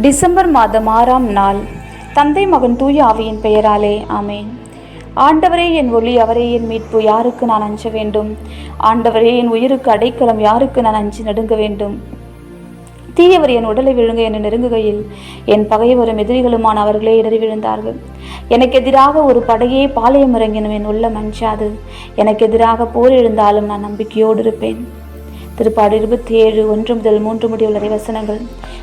December மாதம் ஆறாம் நாள். தந்தை மகன் தூய ஆவியின் பெயராலே ஆமேன். ஆண்டவரே என் ஒளி அவரே என் மீட்பு யாருக்கு நான் அஞ்ச வேண்டும்? ஆண்டவரே என் உயிருக்கு அடைக்கலம் யாருக்கு நான் அஞ்சு நடுங்க வேண்டும்? தீயவர் என் உடலை விழுங்க என நெருங்குகையில். என் பகைவரும் எதிரிகளுமான அவர்களே இடறி விழுந்தார்கள். எனக்கு எதிராக ஒரு படையே பாளையம் இறங்கினும் என் உள்ளம் அஞ்சாது. எனக்கு எதிராக போர் எழுந்தாலும் நான் நம்பிக்கையோடு இருப்பேன். திருப்பாடு இருபத்தி ஏழு ஒன்று முதல் மூன்று முடிவுள்ள வசனங்கள்.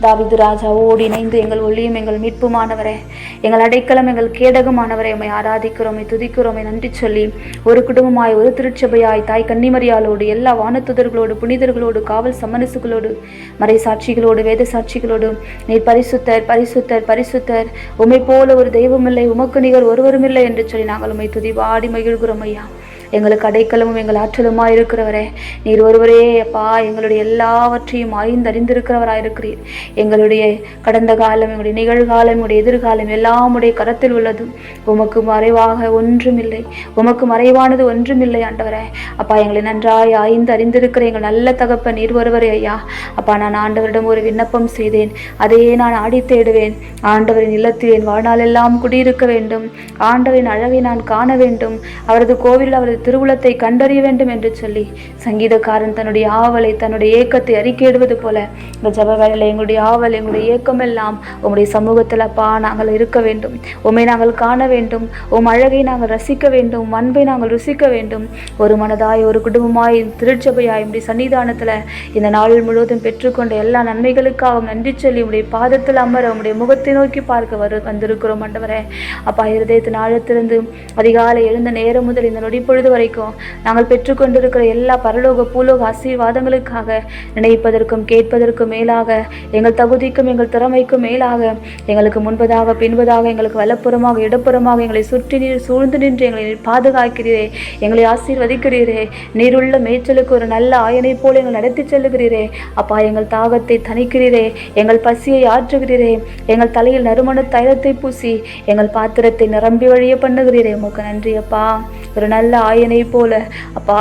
தாவிது ராஜாவோடு இணைந்து எங்கள் ஒளியும் எங்கள் மீட்புமானவரே எங்கள் அடைக்கலம் எங்கள் கேடகமானவரை உம்மை ஆராதிக்கிறோமே துதிக்கிறோமே நன்றி சொல்லி ஒரு குடும்பமாய் ஒரு திருச்சபையாய் தாய் கன்னிமரியாலோடு எல்லா வானத்துதர்களோடு புனிதர்களோடு காவல் சம்மனசுகளோடு மறை சாட்சிகளோடு வேத சாட்சிகளோடு நீர் பரிசுத்தர் பரிசுத்தர் பரிசுத்தர் உமை போல ஒரு தெய்வமில்லை உமக்கு நிகர் ஒருவருமில்லை என்று சொல்லி நாங்கள் உமை துதி வாடி மகிழ்கிறோம் ஐயா. எங்களுக்கு அடைக்கலமும் எங்கள் ஆற்றலுமா இருக்கிறவரே நீர் ஒருவரே அப்பா எங்களுடைய எல்லாவற்றையும் அறிந்தறிந்திருக்கிறவராய் இருக்கிறீர் எங்களுடைய கடந்த காலம் எங்களுடைய நிகழ்காலம் எங்களுடைய எதிர்காலம் எல்லாம் உடைய கரத்தில் உள்ளதும். உமக்கு மறைவாக ஒன்றுமில்லை. உமக்கு மறைவானது ஒன்றுமில்லை ஆண்டவரே. அப்பா எங்களை நன்றாய் ஆய்ந்து அறிந்திருக்கிற எங்கள் நல்ல தகப்ப நீர் ஒருவரே ஐயா. அப்பா நான் ஆண்டவரிடம் ஒரு விண்ணப்பம் செய்தேன். அதையே நான் ஆடி தேடுவேன். ஆண்டவரின் இல்லத்தில் என் வாழ்நாளெல்லாம் குடியிருக்க வேண்டும். ஆண்டவரின் அழகை நான் காண வேண்டும். அவரது கோவில் அவரது திருவுளத்தை கண்டறிய வேண்டும் என்று சொல்லி சங்கீதக்காரன் தன்னுடைய ஆவலை தன்னுடைய ஏக்கத்தை அறிக்கையிடுவது போல இந்த ஜப வேலையில் எங்களுடைய ஆவல் எங்களுடைய ஏக்கம் எல்லாம் உம்முடைய சமூகத்தில் அப்பா நாங்கள் இருக்க வேண்டும். உம்மை நாங்கள் காண வேண்டும். உம் அழகை நாங்கள் ரசிக்க வேண்டும். அன்பை நாங்கள் ருசிக்க வேண்டும். ஒரு மனதாய் ஒரு குடும்பமாய் திருச்சபையாய் உடைய சன்னிதானத்தில் இந்த நாள் முழுவதும் பெற்றுக்கொண்ட எல்லா நன்மைகளுக்காகவும் நன்றி சொல்லி உடைய பாதத்தில் அமர உம்முடைய முகத்தை நோக்கி பார்க்க வரு வந்திருக்கிறோம் மண்டவரே அப்பா இருதயத்தின் ஆழத்திலிருந்து அதிகாலை எழுந்த நேரம் முதல் இந்த நொடி பொழுது வரைக்கும் நாங்கள் பெற்றுக்கொண்டிருக்கிற எல்லா பரலோக பூலோக ஆசீர்வாதங்களுக்காக நினைப்பதற்கும் கேட்பதற்கும் மேலாக எங்கள் தகுதிக்கும் எங்கள் திறமைக்கும் மேலாக எங்களுக்கு முன்பதாக பின்பதாக எங்களுக்கு வலப்புறமாக இடப்புறமாக எங்களை சுற்றி நீர் சூழ்ந்து நின்று எங்களை பாதுகாக்கிறீரே எங்களை ஆசீர்வதிக்கிறீரே. நீருள்ள மேய்ச்சலுக்கு ஒரு நல்ல ஆயனை போல எங்கள் நடத்தி செல்லுகிறீரே. அப்பா எங்கள் தாகத்தை தணிக்கிறீரே எங்கள் பசியை ஆற்றுகிறீரே எங்கள் தலையில் நறுமண தைலத்தை பூசி எங்கள் பாத்திரத்தை நிரம்பி வழிய பண்ணுகிறீரே. உமக்கு நன்றி அப்பா ஒரு நல்ல ஆயனை போல. அப்பா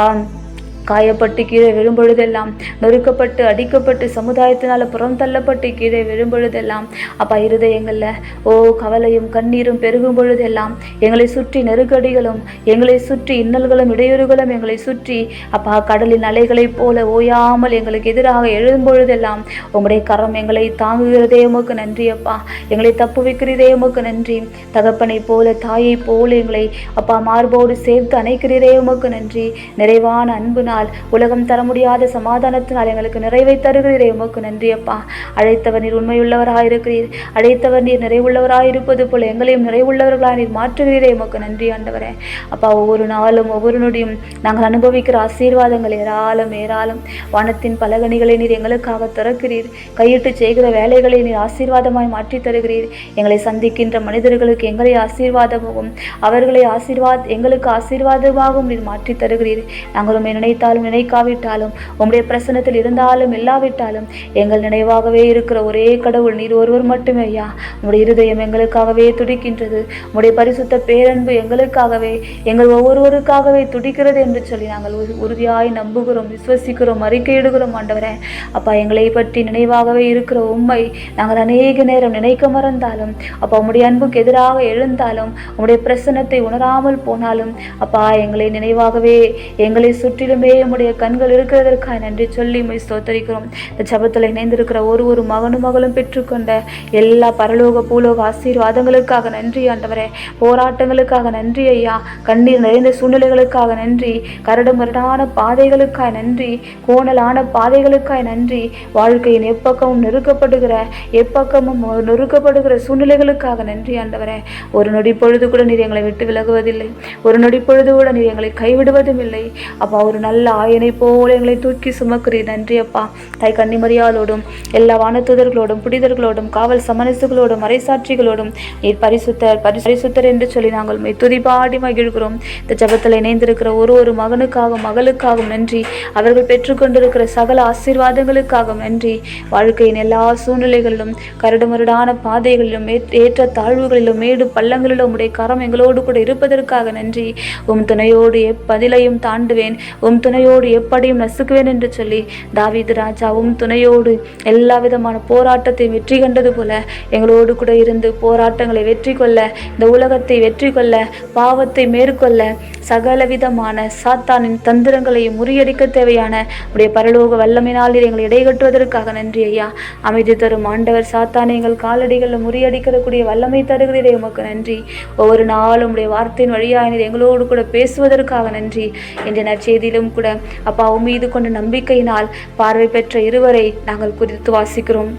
காயப்பட்டு கீழே விழும்பொழுதெல்லாம் நொறுக்கப்பட்டு அடிக்கப்பட்டு சமுதாயத்தினால் புறம் தள்ளப்பட்டு கீழே விழும்பொழுதெல்லாம் அப்பா இருதயங்களில் ஓ கவலையும் கண்ணீரும் பெருகும் பொழுதெல்லாம் எங்களை சுற்றி நெருக்கடிகளும் எங்களை சுற்றி இன்னல்களும் இடையூறுகளும் எங்களை சுற்றி அப்பா கடலின் அலைகளைப் போல ஓயாமல் எங்களுக்கு எதிராக எழுதும் பொழுதெல்லாம் உங்களுடைய கரம் எங்களை தாங்குகிறதே உமக்கு நன்றி அப்பா. எங்களை தப்பு வைக்கிறதே உமக்கு நன்றி. தகப்பனை போல தாயை போல எங்களை அப்பா மார்போடு சேர்த்து அணைக்கிறதே உமக்கு நன்றி. நிறைவான அன்பு நாள் உலகம் தர முடியாத சமாதானத்தினால் எங்களுக்கு நிறைவை தருகிறீரே உமக்கு நன்றி அப்பா அழைத்தவர் நீர் உண்மையுள்ளவராக இருக்கிறீர் அழைத்தவர் நீர் நிறைவுள்ளவராக இருப்பது போல எங்களையும் நிறைவுள்ளவர்களாக நீர் மாற்றுகிறீரே உமக்கு நன்றி ஆண்டவரே. அப்பா ஒவ்வொரு நாளும் ஒவ்வொரு நொடியும் நாங்கள் அனுபவிக்கிற ஆசீர்வாதங்கள் ஏராளம் ஏராளம். வானத்தின் பலகணிகளை நீர் எங்களுக்காக திறக்கிறீர். கையிட்டு செய்கிற வேலைகளை நீர் ஆசீர்வாதமாய் மாற்றி தருகிறீர். எங்களை சந்திக்கின்ற மனிதர்களுக்கு எங்களை ஆசீர்வாதமாகவும் அவர்களை ஆசீர்வாத் எங்களுக்கு ஆசீர்வாதமாகவும் நீர் மாற்றி தருகிறீர். நாங்களும் உண்மை நினைத்தாலும் நினைக்காவிட்டாலும் உம்முடைய பிரசனத்தில் இருந்தாலும் இல்லாவிட்டாலும் எங்கள் நினைவாகவே இருக்கிற ஒரே கடவுள் நீர் ஒருவர் மட்டுமே ஐயா. உம்முடைய இருதயம் எங்களுக்காகவே துடிக்கின்றது. உம்முடைய பரிசுத்த பேரன்பு எங்களுக்காகவே எங்கள் ஒவ்வொருவருக்காகவே துடிக்கிறது என்று சொல்லி நாங்கள் உறுதியாய் நம்புகிறோம் விசுவசிக்கிறோம் அறிக்கையிடுகிறோம் ஆண்டவரே. அப்பா எங்களை பற்றி நினைவாகவே இருக்கிற உண்மை நாங்கள் அநேக நேரம் நினைக்க மறந்தாலும் அப்பா உம்முடைய அன்புக்கு எதிராக எழுந்தாலும் உம்முடைய பிரசனத்தை உணராமல் போனாலும் அப்பா எங்களை நினைவாகவே எங்களை சுற்றிலுமே உம்முடைய கண்கள் இருக்கிறதற்காக நன்றி சொல்லி உம்மை ஸ்தோத்தரிக்கிறோம். இந்த ஜபத்தில் இணைந்திருக்கிற ஒரு ஒரு மகனும் மகளும் பெற்றுக்கொண்ட எல்லா பரலோக பூலோக ஆசீர்வாதங்களுக்காக நன்றி ஆண்டவரே. போராட்டங்களுக்காக நன்றி ஐயா. கண்ணீர் நிறைந்த சூழ்நிலைகளுக்காக நன்றி. கரடு முரடான பாதைகளுக்காக நன்றி. கோணலான பாதைகளுக்காக நன்றி. வாழ்க்கையின் எப்பக்கமும் நெருக்கப்படுகிற எப்பக்கமும் நொறுக்கப்படுகிற சூழ்நிலைகளுக்காக நன்றி ஆண்டவரே. ஒரு நொடி பொழுது கூட நீர் எங்களை விட்டு விலகுவதில்லை. ஒரு நொடி பொழுது கூட நீர் எங்களை கைவிடுவதும் இல்லை. அப்போ ஒரு நல்ல நல்ல ஆயனை போல எங்களை தூக்கி சுமக்கிறீர். நன்றி அப்பா தாய் கன்னிமரியாலோடும் எல்லா வானத்துதர்களோடும் புனிதர்களோடும் காவல் சமரசுகளோடும் மறைசாட்சிகளோடும் நீர் பரிசுத்தர் பரிசுத்தர் என்று சொல்லி நாங்கள் உம்மை துதிபாடி மகிழ்கிறோம். இந்த ஜபத்தில் இணைந்திருக்கிற ஒரு ஒரு மகனுக்காகவும் மகளுக்காகவும் நன்றி. அவர்கள் பெற்றுக்கொண்டிருக்கிற சகல ஆசீர்வாதங்களுக்காகவும் நன்றி. வாழ்க்கையின் எல்லா சூழ்நிலைகளிலும் கரடுமுரடான பாதைகளிலும் ஏற்ற- தாழ்வுகளிலும் மேடு பள்ளங்களிலும் உடைய கரம் எங்களோடு கூட இருப்பதற்காக நன்றி. உம் துணையோடு எப்பதிலையும் தாண்டுவேன். உம் துணை துணையோடு எப்படியும் நசுக்குவேன் என்று சொல்லி தாவீது ராஜாவும் துணையோடு எல்லா விதமான போராட்டத்தை வெற்றி கண்டது போல எங்களோடு கூட இருந்து போராட்டங்களை வெற்றி கொள்ள இந்த உலகத்தை வெற்றி கொள்ள பாவத்தை மேற்கொள்ள சகல விதமான சாத்தானின் தந்திரங்களையும் முறியடிக்க தேவையான உடைய பரலோக வல்லமினால் எங்களை இடைகட்டுவதற்காக நன்றி ஐயா. அமைதி தரும் ஆண்டவர் சாத்தானை எங்கள் காலடிகளில் முறியடிக்கக்கூடிய வல்லமை தருகிறீரே உமக்கு நன்றி. ஒவ்வொரு நாளும் உடைய வார்த்தையின் வழியாக எங்களோடு கூட பேசுவதற்காக நன்றி. என்ற நற்செய்தியிலும் கூட அப்பா உன் மீது கொண்ட நம்பிக்கையினால் பார்வை பெற்ற இருவரை நாங்கள் குறித்து வாசிக்கிறோம்.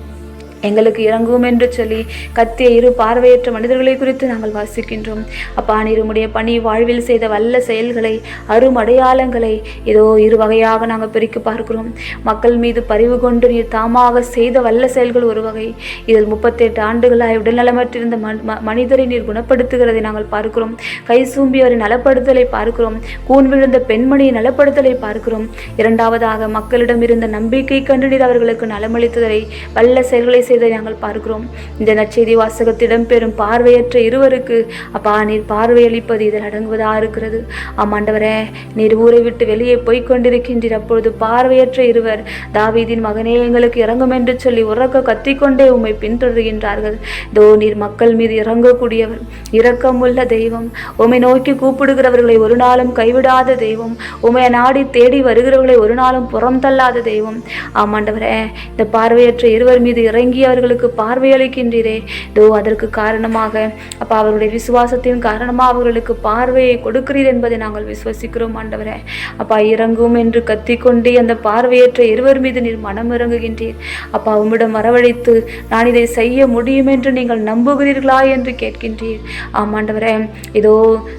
எங்களுக்கு இறங்கும் என்று சொல்லி கத்திய இரு பார்வையற்ற மனிதர்களை குறித்து நாங்கள் வாசிக்கின்றோம். அப்பா நீர் பணி வாழ்வில் செய்த வல்ல செயல்களை அரும் அடையாளங்களை ஏதோ இரு வகையாக நாங்கள் பிரிக்க பார்க்கிறோம். மக்கள் மீது பரிவு கொண்டு நீர் தாமாக செய்த வல்ல செயல்கள் ஒரு வகை. இதில் முப்பத்தெட்டு ஆண்டுகளாய் உடல்நலமற்றிருந்த ம- மனிதரை நீர் குணப்படுத்துகிறதை நாங்கள் பார்க்கிறோம். கை சூம்பியவரை நலப்படுத்தலை பார்க்கிறோம். கூன் விழுந்த பெண்மணியை நலப்படுத்தலை பார்க்கிறோம். இரண்டாவதாக மக்களிடம் இருந்த நம்பிக்கை கண்டு நீர் அவர்களுக்கு நலமளித்ததை வல்ல செயல்களை செய்ததை நாங்கள் பார்க்கிறோம். இந்த நச்செய்தி வாசகத்திடம் பெறும் பார்வையற்ற இருவருக்கு அப்பா நீர் பார்வையளிப்பது இதில் அடங்குவதா இருக்கிறது. ஆமாண்டவரே நீர் ஊரை விட்டு வெளியே போய்க் கொண்டிருக்கின்றீர். அப்பொழுது பார்வையற்ற இருவர் தாவீதின் மகனே எங்களுக்கு இறங்கும் என்று சொல்லி உறக்க கத்திக்கொண்டே உம்மை பின்தொடர்கின்றார்கள். தோ நீர் மக்கள் மீது இறங்கக்கூடியவர் இரக்கமுள்ள தெய்வம். உமை நோக்கி கூப்பிடுகிறவர்களை ஒரு நாளும் கைவிடாத தெய்வம். உம்மை நாடி தேடி வருகிறவர்களை ஒரு நாளும் புறம் தள்ளாத தெய்வம் ஆமாண்டவரே இந்த பார்வையற்ற இருவர் மீது இறங்கி அவர்களுக்கு பார்வையளிக்கின்றீரே. தோ அதற்கு காரணமாக அப்பா அவருடைய விசுவாசத்தின் காரணமாக அவர்களுக்கு பார்வையை கொடுக்கிறீர் என்பதை நாங்கள் விசுவசிக்கிறோம் ஆண்டவரே. அப்பா இறங்கும் என்று கத்திக்கொண்டே அந்த பார்வையற்ற இருவர் மீது நீர் மனம் இறங்குகின்றீர். அப்பா உம்மிடம் வரவழைத்து நான் இதை செய்ய முடியும் என்று நீங்கள் நம்புகிறீர்களா என்று கேட்கின்றீர். ஆமாண்டவரே இதோ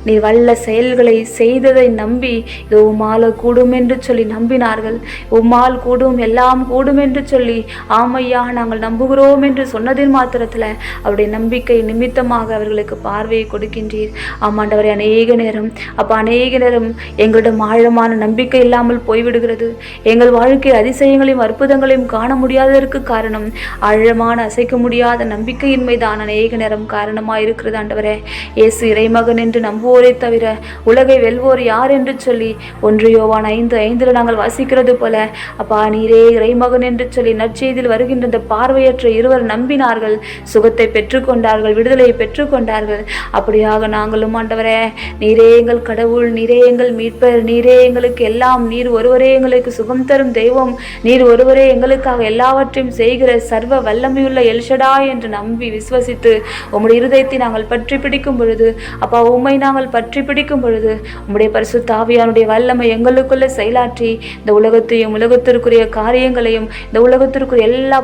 நீ வல்ல செயல்களை செய்ததை நம்பி இதோ உம்மால கூடும் என்று சொல்லி நம்பினார்கள். உம்மால் கூடும் எல்லாம் கூடும் என்று சொல்லி ஆமையா நாங்கள் நம்புகிறோம் என்று சொன்னதின் மாத்திரத்தில் அவருடைய நம்பிக்கை நிமித்தமாக அவர்களுக்கு பார்வையை கொடுக்கின்றீர். ஆமாண்டவரை அநேக நேரம் அப்போ அநேக நேரம் எங்களிடம் ஆழமான நம்பிக்கை இல்லாமல் போய்விடுகிறது. எங்கள் வாழ்க்கை அதிசயங்களையும் அற்புதங்களையும் காண முடியாததற்கு காரணம் ஆழமான அசைக்க முடியாத நம்பிக்கையின்மை தான் அநேக நேரம் காரணமாக இருக்கிறது ஆண்டவரே. இயேசு இறைமகன் என்று நம்புவோரே தவிர உலகை வெல்வோர் யார் என்று சொல்லி ஒன்று யோவான் ஐந்து ஐந்தில் நாங்கள் வாசிக்கிறது போல அப்பா நீரே இறைமகன் என்று சொல்லி நற்செய்தியில் வருகின்ற இந்த பார்வையற்ற இருவர் நம்பினார்கள். சுகத்தை பெற்றுக்கொண்டார்கள் விடுதலையை பெற்றுக்கொண்டார்கள். அப்படியாக நாங்களும் ஆண்டவரே நீரே எங்கள் கடவுள் நீரே எங்கள் மீட்பர் நீரே எங்களுக்கு எல்லாம் நீர் ஒருவரே எங்களுக்கு சுகம் தரும் தெய்வம் நீர் ஒருவரே எங்களுக்காக எல்லாவற்றையும் செய்கிற சர்வ வல்லமையுள்ள எல்ஷடா என்று நம்பி விசுவசித்து உம்முடைய இருதயத்தை நாங்கள் பற்றி பிடிக்கும் பொழுது அப்பா உம்மை நாங்கள் பற்றி பிடிக்கும் பொழுது உம்முடைய பரிசு தாவியானுடைய வல்லமை எங்களுக்குள்ள செயலாற்றி இந்த உலகத்தையும் உலகத்திற்குரிய காரியங்களையும் இந்த உலகத்திற்குரிய எல்லா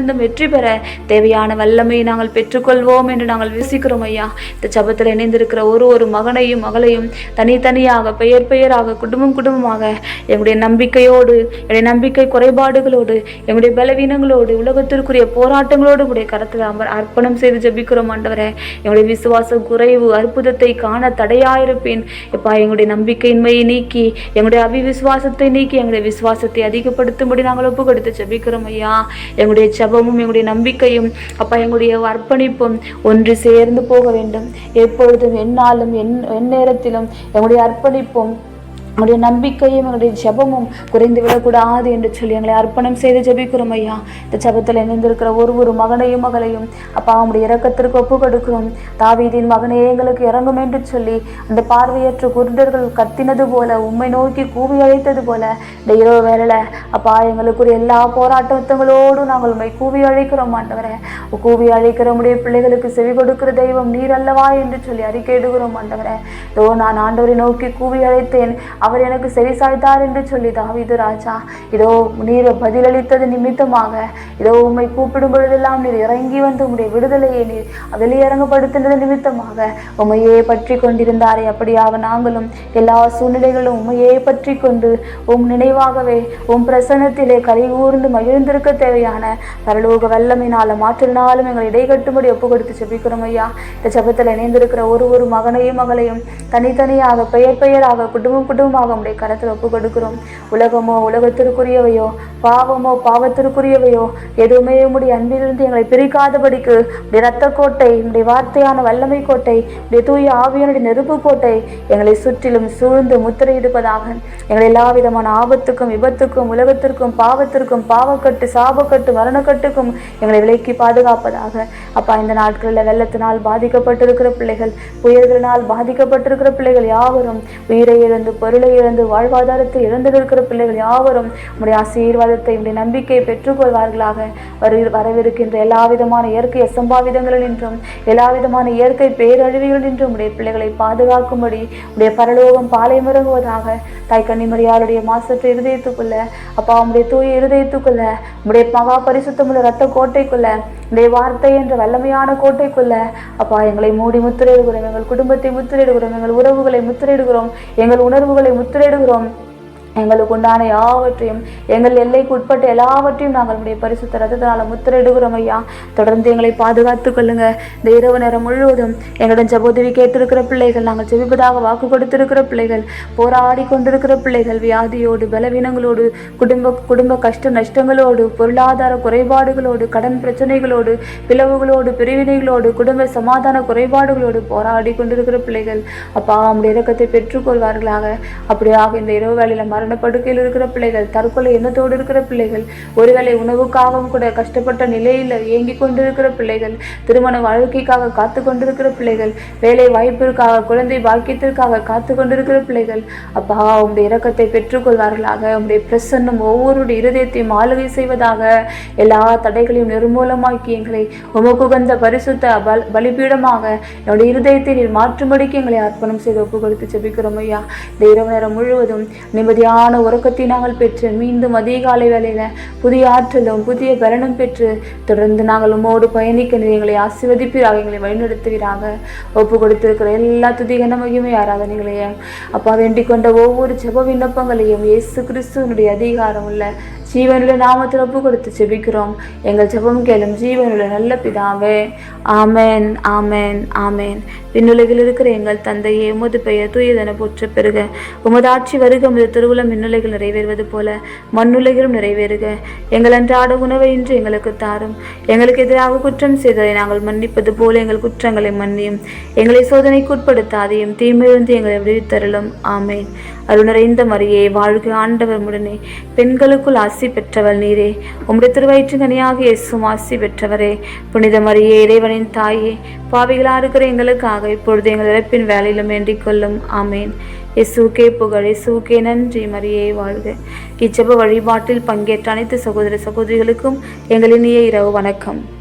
இருந்தும் வெற்றி பெற தேவையான வல்லமையை நாங்கள் பெற்றுக்கொள்வோம் என்று நாங்கள் விசிக்கிறோம் ஐயா. இந்த சபத்தில் இணைந்திருக்கிற ஒரு ஒரு மகனையும் மகளையும் தனித்தனியாக பெயர் பெயராக குடும்பம் குடும்பமாக எங்களுடைய நம்பிக்கையோடு என்னுடைய நம்பிக்கை குறைபாடுகளோடு எங்களுடைய பலவீனங்களோடு உலகத்திற்குரிய போராட்டங்களோடு உடைய கரத்தில் அமர் அர்ப்பணம் செய்து ஜபிக்கிறோம் ஆண்டவரே. எங்களுடைய விசுவாச குறைவு அற்புதத்தை காண தடையாயிருப்பேன். எப்பா எங்களுடைய நம்பிக்கையின்மையை நீக்கி எங்களுடைய அவிவிசுவாசத்தை நீக்கி எங்களுடைய விசுவாசத்தை அதிகப்படுத்தும்படி நாங்கள் ஒப்பு கொடுத்து ஜபிக்கிறோம் ஐயா. எங்களுடைய ஜெபமும் எங்களுடைய நம்பிக்கையும் அப்பா எங்களுடைய அர்ப்பணிப்பும் ஒன்று சேர்ந்து போக வேண்டும். எப்பொழுதும் எந்நாளும் என் எந்நேரத்திலும் எங்களுடைய அர்ப்பணிப்பும் உங்களுடைய நம்பிக்கையும் எங்களுடைய ஜெபமும் குறைந்து விடக்கூடாது என்று சொல்லி எங்களை அர்ப்பணம் செய்து ஜெபிக்கிறோம் ஐயா. இந்த ஜபத்தில் இணைந்திருக்கிற ஒரு ஒரு மகனையும் மகளையும் அப்பா உங்களுடைய இறக்கத்திற்கு ஒப்பு கொடுக்கிறோம் தாவீதின் மகனே எங்களுக்கு இறங்கும் என்று சொல்லி அந்த பார்வையற்ற குருடர்கள் கத்தினது போல உம்மை நோக்கி கூவி அழைத்தது போல இந்த இரவு வேலையில் அப்பா எங்களுக்குரிய எல்லா போராட்டத்தங்களோடும் நாங்கள் உண்மை கூவி அழைக்கிறோம் ஆண்டவரே. கூவி அழைக்கிற உடைய பிள்ளைகளுக்கு செவி கொடுக்கிற தெய்வம் நீர் அல்லவா என்று சொல்லி அறிக்கையிடுகிறோம் ஆண்டவரே. இதோ நான் ஆண்டவரை நோக்கி கூவி அழைத்தேன். அவர் எனக்கு செவி சாய்த்தார் என்று சொல்லி தாவிது ராஜா இதோ நீர் பதிலளித்தது நிமித்தமாக இதோ உம்மை கூப்பிடும் பொழுதெல்லாம் நீர் இறங்கி வந்து உம்முடைய விடுதலையை நீர் வெளியரங்கப்படுத்தினது நிமித்தமாக உம்மையே பற்றி கொண்டிருந்தாரே. அப்படியாக நாங்களும் எல்லா சூழ்நிலைகளும் உம்மையே பற்றி கொண்டு உம் நினைவாகவே உம் பிரசன்னத்திலே கலிகூர்ந்து மகிழ்ந்திருக்க தேவையான பரலோக வல்லமினாலும் மாற்றினாலும் எங்கள் இடைகட்டும்படி ஒப்பு கொடுத்து செபிக்கிறோம் ஐயா. இந்த ஜெபத்தில் இணைந்திருக்கிற ஒரு ஒரு மகனையும் மகளையும் தனித்தனியாக பெயர் பெயராக குடும்பம் குடும்பம் முழுவதுமாக உடைய கரத்தில் ஒப்பு கொடுக்கிறோம் உலகமோ உலகத்திற்குரியவையோ பாவமோ பாவத்திற்குரியவையோ எதுவுமே உடைய அன்பிலிருந்து எங்களை பிரிக்காதபடிக்கு உடைய இரத்த கோட்டை உடைய வார்த்தையான வல்லமை கோட்டை உடைய தூய ஆவியனுடைய நெருப்பு கோட்டை எங்களை சுற்றிலும் சூழ்ந்து முத்திரையிடுவதாக எங்களை எல்லா விதமான ஆபத்துக்கும் விபத்துக்கும் உலகத்திற்கும் பாவத்திற்கும் பாவக்கட்டு சாபக்கட்டு மரணக்கட்டுக்கும் எங்களை விலக்கி பாதுகாப்பதாக. அப்பா இந்த நாட்களில் வெள்ளத்தினால் பாதிக்கப்பட்டிருக்கிற பிள்ளைகள் புயல்களினால் பாதிக்கப்பட்டிருக்கிற பிள்ளைகள் யாவரும் உயிரை இழந்து பிள்ளை இழந்து வாழ்வாதாரத்தை இழந்திருக்கிற பிள்ளைகள் யாவரும் உடைய ஆசீர்வாதத்தை உடைய நம்பிக்கையை பெற்றுக்கொள்வார்களாக. வரு வரவிருக்கின்ற எல்லா விதமான இயற்கை அசம்பாவிதங்களில் நின்றும் எல்லா விதமான இயற்கை பேரழிவுகள் நின்றும் உடைய பிள்ளைகளை பாதுகாக்கும்படி உடைய பரலோகம் பாலைமறங்குவதாக தாய் கன்னிமரியாளுடைய மாசற்ற இருதயத்துக்குள்ள அப்பா உடைய தூய இருதயத்துக்குள்ள உடைய மகா பரிசுத்தமுள்ள ரத்த கோட்டைக்குள்ள உடைய வார்த்தை என்ற வல்லமையான கோட்டைக்குள்ள அப்பா எங்களை மூடி முத்திரையிடுகிறோம் எங்கள் குடும்பத்தை முத்திரையிடுகிறோம் எங்கள் உறவுகளை முத்திரையிடுகிறோம் எங்கள் உணர்வுகளை முத்திரையிடுகிறோம். எங்களுக்கு உண்டான யாவற்றையும் எங்கள் எல்லைக்கு உட்பட்ட எல்லாவற்றையும் நாங்கள் உடைய பரிசுத்த ரத்தத்தினால முத்திரையிடுகிறோம் ஐயா. தொடர்ந்து எங்களை பாதுகாத்துக் கொள்ளுங்க. இந்த இரவு நேரம் முழுவதும் எங்களிடம் ஜபோதவி கேட்டிருக்கிற பிள்ளைகள் நாங்கள் ஜெபிப்பதாக வாக்கு கொடுத்திருக்கிற பிள்ளைகள் போராடி கொண்டிருக்கிற பிள்ளைகள் வியாதியோடு பலவீனங்களோடு குடும்ப குடும்ப கஷ்ட நஷ்டங்களோடு பொருளாதார குறைபாடுகளோடு கடன் பிரச்சனைகளோடு பிளவுகளோடு பிரிவினைகளோடு குடும்ப சமாதான குறைபாடுகளோடு போராடி கொண்டிருக்கிற பிள்ளைகள் அப்பா உடைய இறக்கத்தை பெற்றுக்கொள்வார்களாக அப்படியாக இந்த இரவு வேளையில மரணப்படுக்கையில் இருக்கிற பிள்ளைகள் தற்கொலை எண்ணத்தோடு இருக்கிற பிள்ளைகள் ஒருவேளை உணவுக்காகவும் கூட கஷ்டப்பட்ட நிலையில் ஏங்கி கொண்டிருக்கிற பிள்ளைகள் திருமண வாழ்க்கைக்காக காத்து கொண்டிருக்கிற பிள்ளைகள் வேலை வாய்ப்பிற்காக குழந்தை பாக்கியத்திற்காக காத்து கொண்டிருக்கிற பிள்ளைகள் அப்பா உங்களுடைய இரக்கத்தை பெற்றுக்கொள்வார்களாக உங்களுடைய பிரசன்னம் ஒவ்வொருடைய இருதயத்தையும் ஆளுகை செய்வதாக எல்லா தடைகளையும் நிர்மூலமாக்கி எங்களை உமக்குகந்த பரிசுத்த பல் பலிபீடமாக என்னுடைய இருதயத்தை நீர் மாற்றும்படிக்கு எங்களை அர்ப்பணம் செய்து ஒப்புக் கொடுத்து ஜெபிக்கிறோம் ஐயா. இந்த இரவு நேரம் முழுவதும் நிம்மதியாக உறக்கத்தை நாங்கள் பெற்று மீண்டும் அதிகாலை வேலையில் புதிய ஆற்றலும் புதிய பலனும் பெற்று தொடர்ந்து நாங்கள் உமோடு பயணிக்க எங்களை ஆசிர்வதிப்பீராக எங்களை வழிநடத்துவீராக. ஒப்பு கொடுத்திருக்கிற எல்லா துதிகன மகிமை ஆராதனைகளையும் அப்பா வேண்டிக் கொண்ட ஒவ்வொரு ஜெப விண்ணப்பங்களையும் இயேசு கிறிஸ்துவனுடைய அதிகாரம் உள்ள ஜீவனுள்ள நாமத்தில் ஒப்பு கொடுத்து ஜெபிக்கிறோம். எங்கள் ஜெபம் கேளும் ஜீவனுள்ள நல்ல பிதாவே. ஆமென் ஆமென் ஆமேன். விண்ணுலகில் இருக்கிற எங்கள் தந்தையே உமது பெயர் தூயதென போற்ற பெறுக. உமது ஆட்சி வருக உமது திருவுளம் விண்ணுலகில் நிறைவேறுவது போல மண்ணுலகிலும் நிறைவேறுக. எங்கள் அன்றாட உணவை இன்று எங்களுக்கு தாரும். எங்களுக்கு எதிராக குற்றம் செய்ததை நாங்கள் மன்னிப்பது போல எங்கள் குற்றங்களை மன்னியும். எங்களை சோதனைக்கு உட்படுத்தாதையும் தீமையிலிருந்து எங்களை விடுவித்தருளும். ஆமேன். அருணறைந்த மரியே வாழ்க ஆண்டவர் முடனே பெண்களுக்குள் ஆசி பெற்றவள் நீரே. உம்முடைய திருவயிற்றின் கனியாக இயேசும் ஆசி பெற்றவரே. புனித மரியே இறைவனின் தாயே பாவிகளா இருக்கிற எங்களுக்காக இப்பொழுது எங்கள் இறப்பின் வேலையிலும் வேண்டிக் கொள்ளும். ஆமேன். எசுகே புகழ் இயேசுக்கே நன்றி மரியே வாழ்க. இச்சப வழிபாட்டில் பங்கேற்ற அனைத்து சகோதர சகோதரிகளுக்கும் எங்களினிய இரவு வணக்கம்.